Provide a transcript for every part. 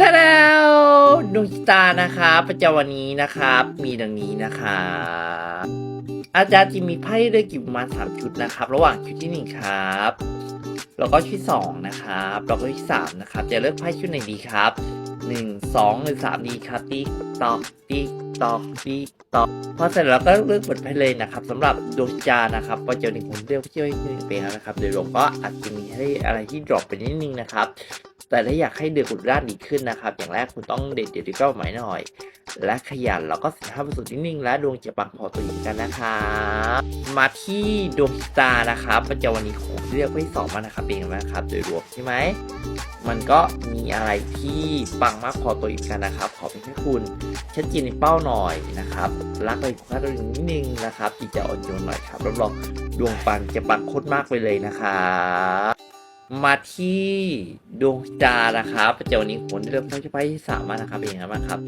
ตาแล้วดวงตานะครับประจำวันนี้นะครับ มีดังนี้นะครับอาจารย์จะมีไพ่เลือกอยู่ประมาณสามชุดนะครับ ระหว่างชุดที่หนึ่งครับ แล้วก็ชุดที่สองนะครับแล้วก็ชุดที่สามนะครับ จะเลือกไพ่ชุดไหนดีครับหนึ่งสองหรือสามดีครับติ๊กตอกติ๊กตอกติ๊กตอกพอเสร็จแล้วก็เลือกบทไพ่เลยนะครับสำหรับดวงชะตานะครับประจำหนึ่งคนเลือกเที่ยวให้หนึ่งเป็นนะครับโดยรวมก็อาจจะมีให้อะไรที่ดรอปไปนิดนึงนะครับ แต่ถ้าอยากให้เดือดกุดด้านดีขึ้นนะครับ อย่างแรกคุณต้องเด็ดเด็ดดีก็หมายหน่อย และขยันแล้วก็สินค้าประสุทธิ์นิ่งๆและดวงจะปังพอตัวเองกันนะครับมาที่ดวงตานะครับประจำวันนี้ของเลือกไว้สองมานะครับเป็นยังไงบ้างครับ โดยรวมใช่ไหมมันก็มีอะไรที่ปังมากพอตัวเองกันนะครับ ขอเป็นแค่คุณชัดเจนในเป้าหน่อยนะครับ รักเลยคุณค่าตัวเองนิดนึงนะครับจิตใจอ่อนโยนหน่อยครับรับรองดวงปังจะปังโคตรมากไปเลยนะครับ มาที่ดวงดาวนะครับประจำวันนี้ผลเริ่มต้นที่ไพ่ที่สามนะครับเป็นยังไงบ้างครับ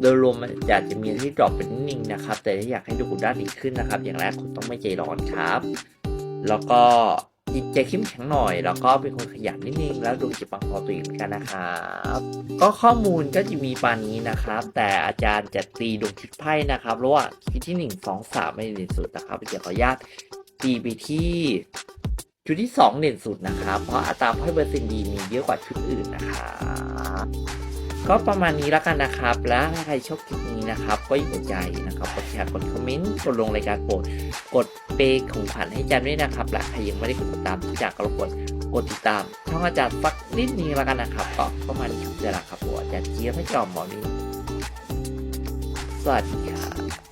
โดยรวมมันอาจจะมีที่ดรอปเป็นนิ่งนะครับ แต่ถ้าอยากให้ดูด้านดีขึ้นนะครับ อย่างแรกคุณต้องไม่ใจร้อนครับ แล้วก็จิตใจเข้มแข็งหน่อย แล้วก็เป็นคนขยันนิดนึง แล้วดวงจะปังพอตัวเองกันนะครับ ก็ข้อมูลก็จะมีปานนี้นะครับ แต่อาจารย์จะตีดวงชุดไพ่นะครับระหว่างชุดที่หนึ่งสองสามไม่ด่นสุดนะครับเดี๋ยวขออนุญาตตีไปที่ ชุดที่ 2 เด่นสุดนะครับ เพราะอัตราไพ่เปอร์เซ็นต์ดีมีเยอะกว่าชุดอื่นนะครับก็ประมาณนี้แล้วกันนะครับ แล้วถ้าใครชอบคลิปนี้นะครับ ก็อย่าลืมใจนะครับกดแชร์กดคอมเมนต์กดลงรายการโปรดกดเปย์ของขวัญให้อาจารย์ด้วยนะครับ และใครยังไม่ได้กดติดตามจากกรกวนกดติดตาม ช่องอาจารย์สักนิดนึงแล้วกันนะครับก็ประมาณนี้ครับเดี๋ยวละครับผมอาจารย์เจี๊ยบให้จอมหมอนี้สวัสดีครับ